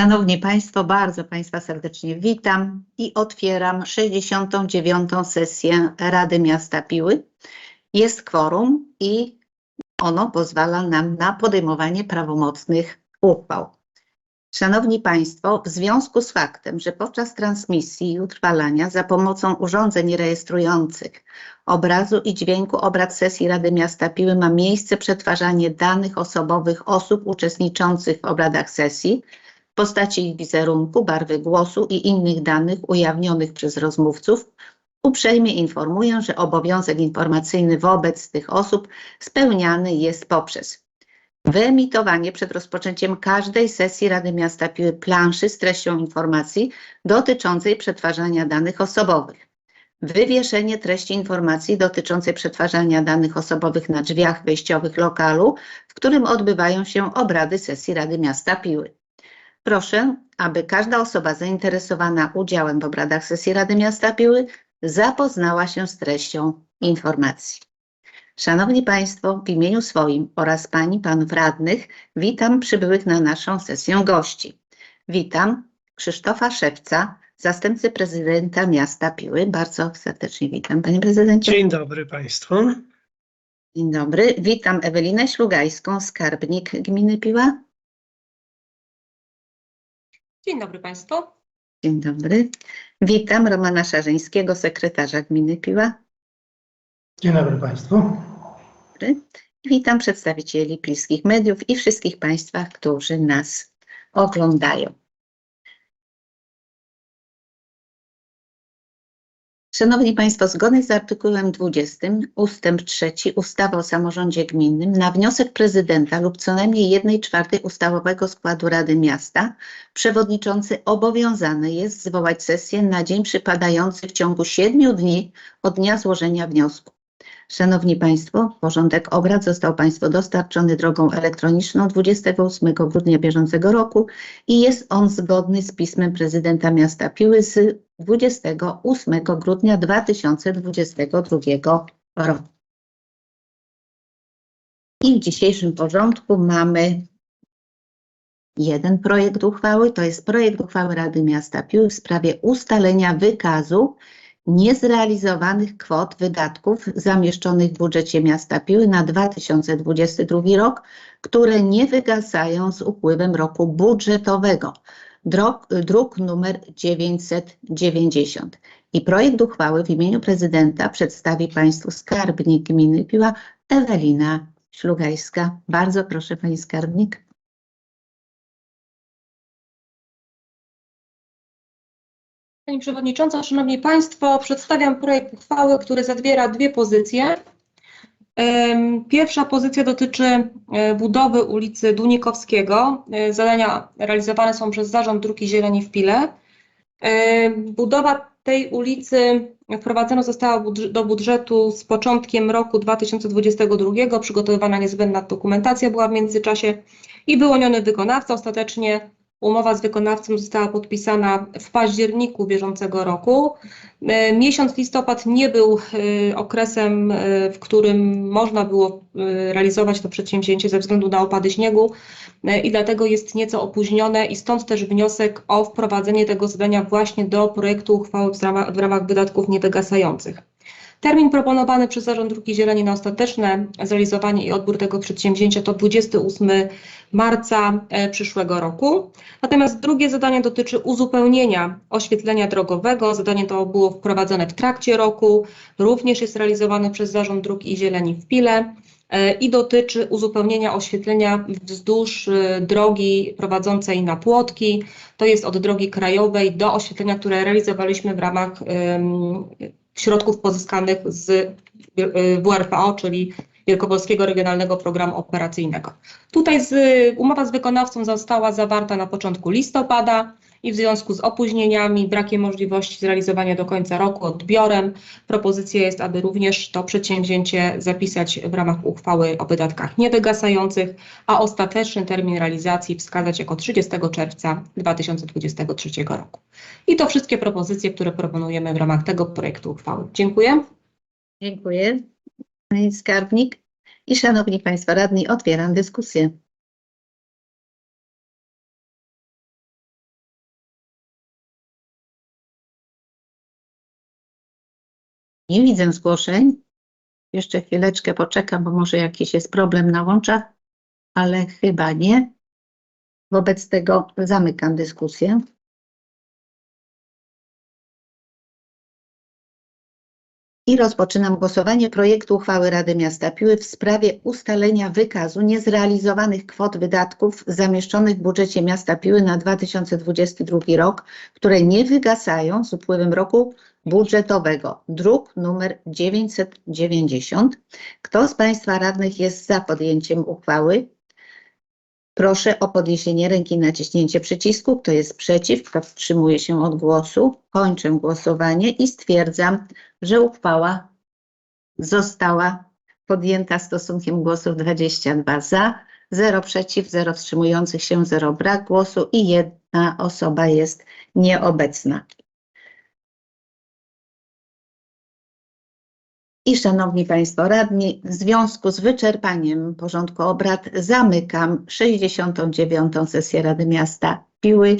Szanowni Państwo, bardzo Państwa serdecznie witam i otwieram 69. sesję Rady Miasta Piły. Jest kworum i ono pozwala nam na podejmowanie prawomocnych uchwał. Szanowni Państwo, w związku z faktem, że podczas transmisji i utrwalania za pomocą urządzeń rejestrujących obrazu i dźwięku obrad sesji Rady Miasta Piły ma miejsce przetwarzanie danych osobowych osób uczestniczących w obradach sesji, postaci ich wizerunku, barwy głosu i innych danych ujawnionych przez rozmówców, uprzejmie informuję, że obowiązek informacyjny wobec tych osób spełniany jest poprzez wyemitowanie przed rozpoczęciem każdej sesji Rady Miasta Piły planszy z treścią informacji dotyczącej przetwarzania danych osobowych, wywieszenie treści informacji dotyczącej przetwarzania danych osobowych na drzwiach wejściowych lokalu, w którym odbywają się obrady sesji Rady Miasta Piły. Proszę, aby każda osoba zainteresowana udziałem w obradach sesji Rady Miasta Piły zapoznała się z treścią informacji. Szanowni Państwo, w imieniu swoim oraz Pani, Panów Radnych witam przybyłych na naszą sesję gości. Witam Krzysztofa Szewca, zastępcę prezydenta miasta Piły. Bardzo serdecznie witam, Panie Prezydencie. Dzień dobry Państwu. Dzień dobry. Witam Ewelinę Ślugajską, skarbnik gminy Piła. Dzień dobry Państwu. Dzień dobry. Witam Romana Szarzyńskiego, sekretarza gminy Piła. Dzień dobry Państwu. dobry. Witam przedstawicieli bliskich mediów i wszystkich Państwa, którzy nas oglądają. Szanowni Państwo, zgodnie z artykułem 20 ustęp 3 ustawy o samorządzie gminnym na wniosek prezydenta lub co najmniej 1 czwartej ustawowego składu Rady Miasta przewodniczący obowiązany jest zwołać sesję na dzień przypadający w ciągu 7 dni od dnia złożenia wniosku. Szanowni Państwo, porządek obrad został Państwu dostarczony drogą elektroniczną 28 grudnia bieżącego roku i jest on zgodny z pismem prezydenta miasta Piły z 28 grudnia 2022 roku. I w dzisiejszym porządku mamy jeden projekt uchwały, to jest projekt uchwały Rady Miasta Piły w sprawie ustalenia wykazu niezrealizowanych kwot wydatków zamieszczonych w budżecie miasta Piły na 2022 rok, które nie wygasają z upływem roku budżetowego. Druk, druk numer 990. I projekt uchwały w imieniu prezydenta przedstawi Państwu skarbnik gminy Piła Ewelina Ślugajska. Bardzo proszę Pani skarbnik. Pani Przewodnicząca, Szanowni Państwo, przedstawiam projekt uchwały, który zawiera dwie pozycje. Pierwsza pozycja dotyczy e, budowy ulicy Dunikowskiego. E, Zadania realizowane są przez Zarząd Dróg Zieleni w Pile. E, Budowa tej ulicy wprowadzona została do budżetu z początkiem roku 2022. Przygotowywana niezbędna dokumentacja była w międzyczasie i wyłoniony wykonawca. Ostatecznie Umowa z wykonawcą została podpisana w październiku bieżącego roku. E, Miesiąc listopad nie był e, okresem, e, w którym można było realizować to przedsięwzięcie ze względu na opady śniegu i dlatego jest nieco opóźnione i stąd też wniosek o wprowadzenie tego zadania właśnie do projektu uchwały w ramach, w ramach wydatków niewygasających. Termin proponowany przez Zarząd Dróg Zieleni na ostateczne zrealizowanie i odbór tego przedsięwzięcia to 28 marca e, przyszłego roku. Natomiast drugie zadanie dotyczy uzupełnienia oświetlenia drogowego. Zadanie to było wprowadzone w trakcie roku, również jest realizowane przez Zarząd Dróg i Zieleni w Pile e, i dotyczy uzupełnienia oświetlenia wzdłuż e, drogi prowadzącej na Płotki. To jest od drogi krajowej do oświetlenia, które realizowaliśmy w ramach środków pozyskanych z e, WRPO, czyli Wielkopolskiego Regionalnego Programu Operacyjnego. Tutaj z, umowa z wykonawcą została zawarta na początku listopada i w związku z opóźnieniami, brakiem możliwości zrealizowania do końca roku odbiorem, propozycja jest, aby również to przedsięwzięcie zapisać w ramach uchwały o wydatkach niewygasających, a ostateczny termin realizacji wskazać jako 30 czerwca 2023 roku. I to wszystkie propozycje, które proponujemy w ramach tego projektu uchwały. Dziękuję. Dziękuję skarbnik i szanowni Państwo radni, otwieram dyskusję. Nie widzę zgłoszeń. Jeszcze chwileczkę poczekam, bo może jakiś jest problem na łączach, ale chyba nie. Wobec tego zamykam dyskusję. I rozpoczynam głosowanie projektu uchwały Rady Miasta Piły w sprawie ustalenia wykazu niezrealizowanych kwot wydatków zamieszczonych w budżecie miasta Piły na 2022 rok, które nie wygasają z upływem roku budżetowego. Druk numer 990. Kto z Państwa radnych jest za podjęciem uchwały? Proszę o podniesienie ręki naciśnięcie przycisku. Kto jest przeciw? Kto wstrzymuje się od głosu? Kończę głosowanie i stwierdzam, że uchwała została podjęta stosunkiem głosów 22 za, 0 przeciw, 0 wstrzymujących się, 0 brak głosu i jedna osoba jest nieobecna. I szanowni Państwo radni, w związku z wyczerpaniem porządku obrad zamykam 69. sesję Rady Miasta Piły.